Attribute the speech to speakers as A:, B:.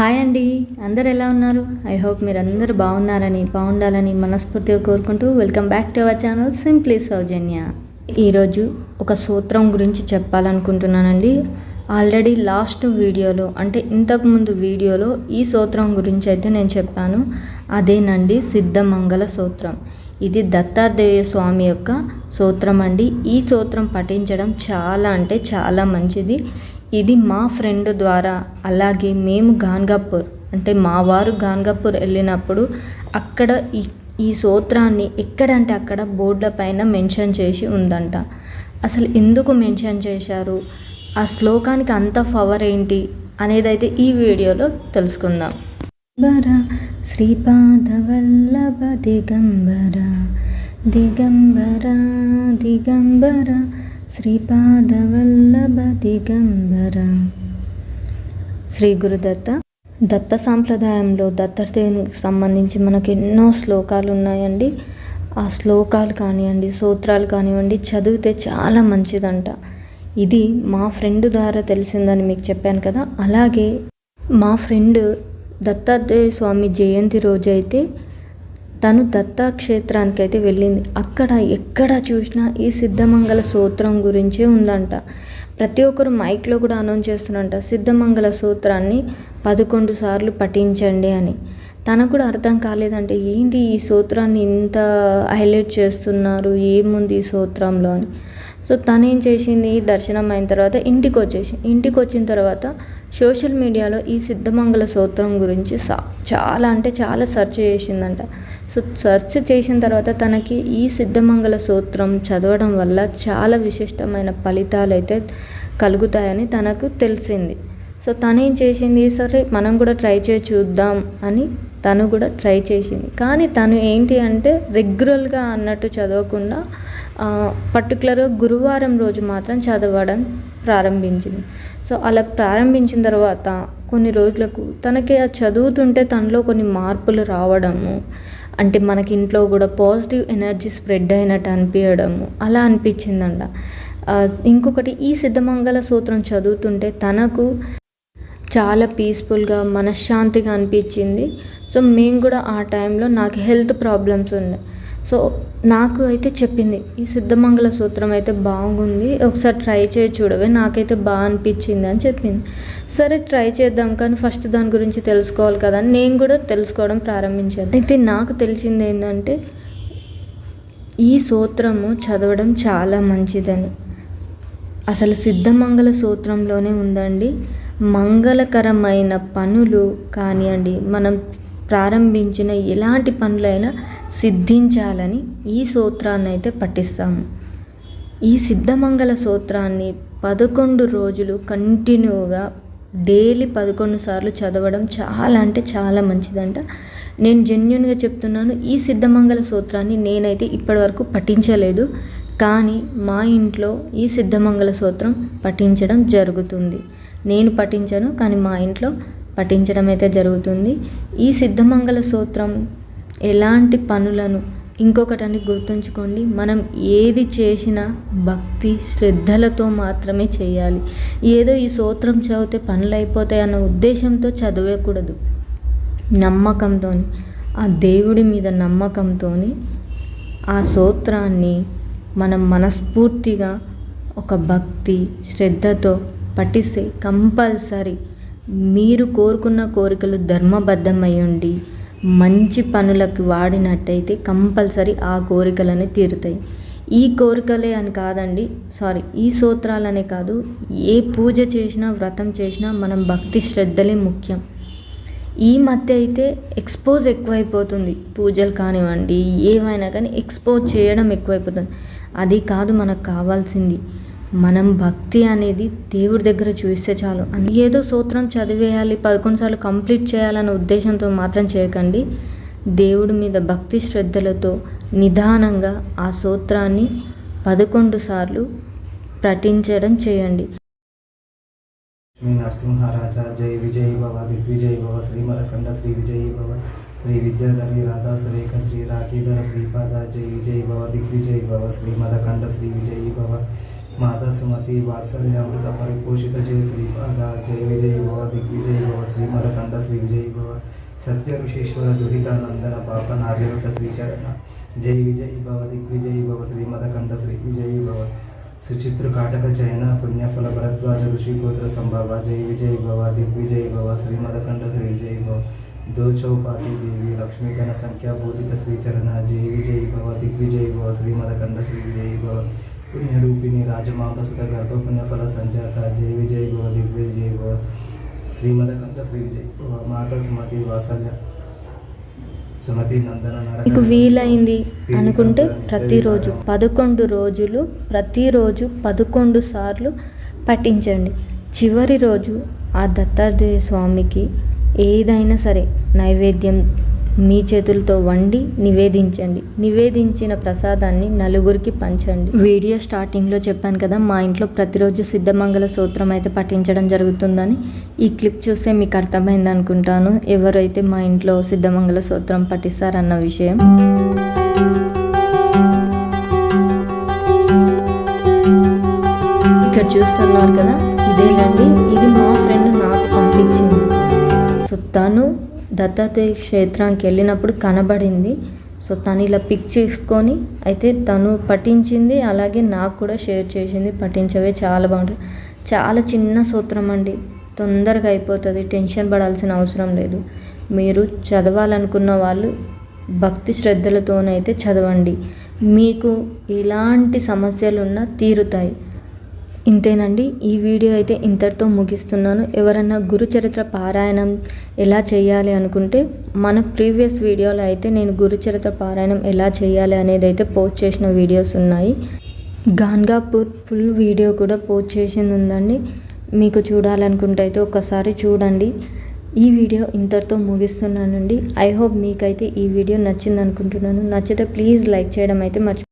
A: Hi అండి. అందరు ఎలా ఉన్నారు? ఐ హోప్ మీరు అందరు బాగున్నారని బాగుండాలని మనస్ఫూర్తిగా కోరుకుంటూ welcome back to our channel simply Soujanya. ఈరోజు ఒక సూత్రం గురించి చెప్పాలనుకుంటున్నానండి. ఆల్రెడీ లాస్ట్ వీడియోలో అంటే ఇంతకుముందు వీడియోలో ఈ సూత్రం గురించి అయితే నేను చెప్పాను. అదేనండి సిద్ధమంగళ సూత్రం. ఇది దత్తాత్రేయ స్వామి యొక్క సూత్రం అండి. ఈ సూత్రం పఠించడం చాలా అంటే చాలా మంచిది. ఇది మా ఫ్రెండ్ ద్వారా. అలాగే మేము గాన్గాపూర్ అంటే మా వారు గాన్గాపూర్ వెళ్ళినప్పుడు అక్కడ ఈ ఈ సూత్రాన్ని ఎక్కడంటే అక్కడ బోర్డుల పైన మెన్షన్ చేసి ఉందంట. అసలు ఎందుకు మెన్షన్ చేశారు? ఆ శ్లోకానికి అంత పవర్ ఏంటి అనేదైతే ఈ వీడియోలో తెలుసుకుందాం. దిగంబర శ్రీపాదవల్లభ దిగంబర దిగంబర దిగంబర శ్రీపాదవల్లభ దిగంబర శ్రీ గురుదత్త దత్త. సాంప్రదాయంలో దత్తాత్రేయునికి సంబంధించి మనకు ఎన్నో శ్లోకాలు ఉన్నాయండి ఆ శ్లోకాలు కానివ్వండి సూత్రాలు కానివ్వండి చదివితే చాలా మంచిదంట. ఇది మా ఫ్రెండ్ ద్వారా తెలిసిందని మీకు చెప్పాను కదా. అలాగే మా ఫ్రెండ్ దత్తాత్రేయ స్వామి జయంతి రోజైతే తను దత్తాక్షేత్రానికి అయితే వెళ్ళింది. అక్కడ ఎక్కడ చూసినా ఈ సిద్ధమంగళ సూత్రం గురించే ఉందంట. ప్రతి ఒక్కరు మైక్లో కూడా అనౌన్స్ చేస్తున్నంట సిద్ధమంగళ సూత్రాన్ని పదకొండు సార్లు పఠించండి అని. తనకు కూడా అర్థం కాలేదంటే ఏంటి ఈ సూత్రాన్ని ఇంత హైలైట్ చేస్తున్నారు? ఏముంది ఈ సూత్రంలో? అని. సో తను ఏం చేసింది? దర్శనం అయిన తర్వాత ఇంటికి వచ్చేసి ఇంటికి వచ్చిన తర్వాత సోషల్ మీడియాలో ఈ సిద్ధమంగళ సూత్రం గురించి చాలా అంటే చాలా సెర్చ్ చేసిందంట. సో సెర్చ్ చేసిన తర్వాత తనకి ఈ సిద్ధమంగళ సూత్రం చదవడం వల్ల చాలా విశిష్టమైన ఫలితాలు అయితే కలుగుతాయని తనకు తెలిసింది. సో తను ఏం చేసింది సరే మనం కూడా ట్రై చేసి చూద్దాం అని తను కూడా ట్రై చేసింది. కానీ తను ఏంటి అంటే రెగ్యులర్గా అన్నట్టు చదవకుండా పర్టికులర్గా గురువారం రోజు మాత్రం చదవడం ప్రారంభించింది. సో అలా ప్రారంభించిన తర్వాత కొన్ని రోజులకు తనకి ఆ చదువుతుంటే తనలో కొన్ని మార్పులు రావడము అంటే మనకి ఇంట్లో కూడా పాజిటివ్ ఎనర్జీ స్ప్రెడ్ అయినట్టు అనిపించడము అలా అనిపించిందంట. ఇంకొకటి ఈ సిద్ధమంగళ సూత్రం చదువుతుంటే తనకు చాలా పీస్ఫుల్గా మనశ్శాంతిగా అనిపించింది. సో మేము కూడా ఆ టైంలో నాకు హెల్త్ ప్రాబ్లమ్స్ ఉన్నాయి సో నాకు అయితే చెప్పింది ఈ సిద్ధమంగళ సూత్రం అయితే బాగుంది ఒకసారి ట్రై చేయి చూడవే నాకైతే బాగా అనిపించింది అని చెప్పింది. సరే ట్రై చేద్దాం కానీ ఫస్ట్ దాని గురించి తెలుసుకోవాలి కదా అని నేను కూడా తెలుసుకోవడం ప్రారంభించాను. అయితే నాకు తెలిసింది ఏంటంటే ఈ సూత్రము చదవడం చాలా మంచిదని. అసలు సిద్ధమంగళ సూత్రంలోనే ఉందండి. మంగళకరమైన పనులు కానివ్వండి మనం ప్రారంభించిన ఎలాంటి పనులైనా సిద్ధించాలని ఈ సూత్రాన్ని అయితే పఠిస్తాము. ఈ సిద్ధమంగళ సూత్రాన్ని పదకొండు రోజులు కంటిన్యూగా డైలీ పదకొండు సార్లు చదవడం చాలా అంటే చాలా మంచిదంట. నేను జెన్యున్గా చెప్తున్నాను ఈ సిద్ధమంగళ సూత్రాన్ని నేనైతే ఇప్పటివరకు పఠించలేదు. కానీ మా ఇంట్లో ఈ సిద్ధమంగళ సూత్రం పఠించడం జరుగుతుంది. నేను పఠించను కానీ మా ఇంట్లో పఠించడం అయితే జరుగుతుంది. ఈ సిద్ధమంగళ సూత్రం ఎలాంటి పనులను ఇంకొకటని గుర్తుంచుకోండి. మనం ఏది చేసినా భక్తి శ్రద్ధలతో మాత్రమే చేయాలి. ఏదో ఈ సూత్రం చదివితే పనులు అయిపోతాయి అన్న ఉద్దేశంతో చదవకూడదు. నమ్మకంతో ఆ దేవుడి మీద నమ్మకంతో ఆ సూత్రాన్ని మనం మనస్ఫూర్తిగా ఒక భక్తి శ్రద్ధతో పఠిస్తే కంపల్సరీ మీరు కోరుకున్న కోరికలు ధర్మబద్ధమై ఉండి మంచి పనులకు వాడినట్టయితే కంపల్సరీ ఆ కోరికలనే తీరుతాయి. ఈ కోరికలే అని కాదండి సారీ ఈ సూత్రాలనే కాదు. ఏ పూజ చేసినా వ్రతం చేసినా మనం భక్తి శ్రద్ధలే ముఖ్యం. ఈ మధ్య అయితే ఎక్స్పోజ్ ఎక్కువైపోతుంది. పూజలు కానివ్వండి ఏమైనా కానీ ఎక్స్పోజ్ చేయడం ఎక్కువైపోతుంది. అది కాదు మనకు కావాల్సింది. మనం భక్తి అనేది దేవుడి దగ్గర చూస్తే చాలు. ఏదో సూత్రం చదివేయాలి పదకొండు సార్లు కంప్లీట్ చేయాలనే ఉద్దేశంతో మాత్రం చేయకండి. దేవుడి మీద భక్తి శ్రద్ధలతో నిదానంగా ఆ సూత్రాన్ని పదకొండు సార్లు పఠించడం చేయండి.
B: శ్రీ నరసింహరాజా జై విజయ్ భవ దిగ్విజయ్ భవ శ్రీ మరకండ శ్రీ విజయ్ భవ శ్రీ విద్యాధరి రాధా సురేఖ శ్రీ రాఖీధర శ్రీపాద జై విజయ్ భవ దిగ్విజయ్ భవ శ్రీ మదకండ శ్రీ విజయ్ భవ మాతా సుమతి వాత్సల్య అమృత పరిపోషిత జయ శ్రీపాద జయ విజయ భవ దిగ్విజయ భవ శ్రీమదకండ శ్రీ విజయ భవ సత్య ఋషీశ్వర దురిత నందన పాప నార్యవత శ్రీచరణ జై విజయ భవ దిగ్విజయ భవ శ్రీమదకండ శ్రీ విజయ భవ సుచిత్ర కాటక చయన పుణ్యఫల భరద్వాజ ఋషి గోత్ర సంభవ జై విజయ భవ దిగ్విజయ భవ శ్రీమదకండ శ్రీ విజయ భవ దో చౌపాతి దేవి లక్ష్మీగణ సంఖ్యా బోధిత శ్రీచరణ జై విజయ భవ దిగ్విజయ భవ శ్రీమదకండ శ్రీ విజయ భవ పుణ్యరూపిణి రాజమాంబ సుత గర్భ పుణ్యఫల సంజాత. జై విజయ భవ దిగ్విజయ భవ శ్రీమదకంఠ శ్రీ విజయ మాత సుమతి వాసల్య.
A: మీకు వీలైంది అనుకుంటే ప్రతిరోజు పదకొండు రోజులు ప్రతిరోజు పదకొండు సార్లు పఠించండి. చివరి రోజు ఆ దత్తాత్రేయ స్వామికి ఏదైనా సరే నైవేద్యం మీ చేతులతో వండి నివేదించండి. నివేదించిన ప్రసాదాన్ని నలుగురికి పంచండి. వీడియో స్టార్టింగ్లో చెప్పాను కదా మా ఇంట్లో ప్రతిరోజు సిద్ధమంగళ సూత్రం అయితే పఠించడం జరుగుతుందని. ఈ క్లిప్ చూస్తే మీకు అర్థమైంది అనుకుంటాను. ఎవరైతే మా ఇంట్లో సిద్ధమంగళ సూత్రం పఠిస్తారన్న విషయం. ఇక్కడ చూస్తున్నారు కదా ఇదేనండి. ఇది మా ఫ్రెండ్ నాకు పంపించింది. సో తను దత్తాత్రేయ క్షేత్రానికి వెళ్ళినప్పుడు కనబడింది. సో తను ఇలా పిక్ చేసుకొని అయితే తను పఠించింది అలాగే నాకు కూడా షేర్ చేసింది. పఠించవే చాలా బాగుంటుంది. చాలా చిన్న సూత్రం అండి. తొందరగా అయిపోతుంది టెన్షన్ పడాల్సిన అవసరం లేదు. మీరు చదవాలనుకున్న వాళ్ళు భక్తి శ్రద్ధలతోనైతే చదవండి. మీకు ఎలాంటి సమస్యలు ఉన్నా తీరుతాయి. ఇంతేనండి. ఈ వీడియో అయితే ఇంతటితో ముగిస్తున్నాను. ఎవరన్నా గురుచరిత్ర పారాయణం ఎలా చేయాలి అనుకుంటే మన ప్రీవియస్ వీడియోలో అయితే నేను గురుచరిత్ర పారాయణం ఎలా చేయాలి అనేది అయితే పోస్ట్ చేసిన వీడియోస్ ఉన్నాయి. గాన్గాపూర్ ఫుల్ వీడియో కూడా పోస్ట్ చేసింది ఉందండి. మీకు చూడాలనుకుంటే అయితే ఒకసారి చూడండి. ఈ వీడియో ఇంతటితో ముగిస్తున్నానండి. ఐ హోప్ మీకైతే ఈ వీడియో నచ్చింది అనుకుంటున్నాను నచ్చితే ప్లీజ్ లైక్ చేయడం అయితే మర్చి